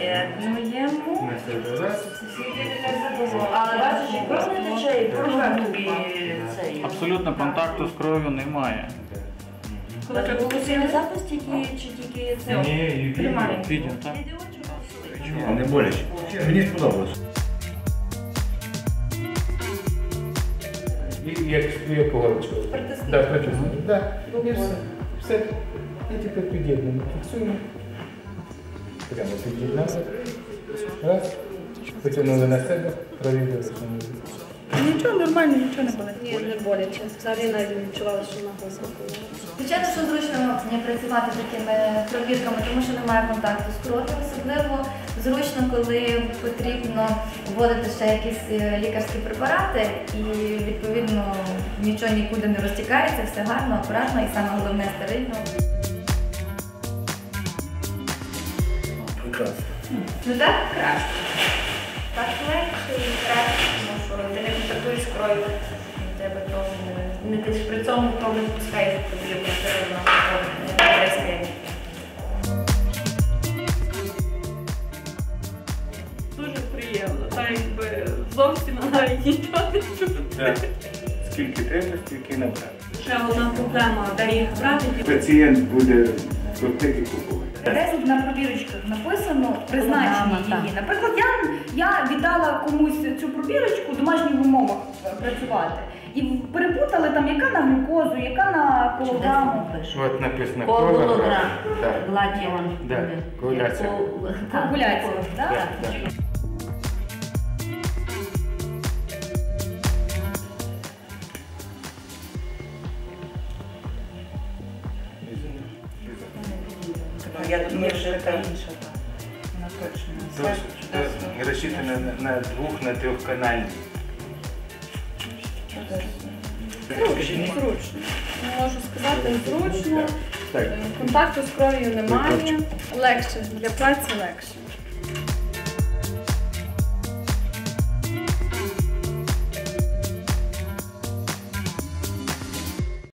Єднуємо. На себе раз. Але бачиш, і кров не тече, і порве тобі цей. Абсолютно контакту з кров'ю немає. Коли треба постійний запис, тільки чи тільки це Ні, і відео. Відео, так? Ні, не боляче. Мені сподобалось. Як. Да, притиснути. Да. І все. Все. І тепер під'єднуємо. Фіксуємо. Прямо під'єднали. Раз. Потягнули на себе. Провірили, не. Нічого нормально, нічого не болить. Ні, не боляче. Взагалі навіть не відчувала, що нога замкнула. Звичайно, що зручно не працювати такими провірками, тому що немає контакту з кров'ю. Особливо зручно, коли потрібно вводити ще якісь е, лікарські препарати, і відповідно нічого нікуди не розтікається, все гарно, акуратно і саме головне стерильно. Прекрасно. Ну так краще. Так легше і краще, тому що ти не контактуєш з кров'ю. Тебе кров не, не ти шприцом кров не пускаєш тобі не трескає. Дуже приємно. Так якби зовсім навіть нічого не чути. Так. Скільки треба, стільки набрати. Ще одна проблема, де їх брати. Пацієнт буде крутити купувати. Десь тут на пробірочках написано призначення її. Наприклад, я, я віддала комусь цю пробірочку в домашніх умовах е, працювати. І перепутали там, яка на глюкозу, яка на кілограму. От написано Колограм. Гладіон. Да, коагуляція. Коагуляція, так? Так. Я думаю, що це інша. Вона точно. Тож, е, Розчитано на- на двох, на трьох каналів. Зручно, зручно. Можу сказати, зручно. Контакту з кров'ю немає. Легше, для праці легше.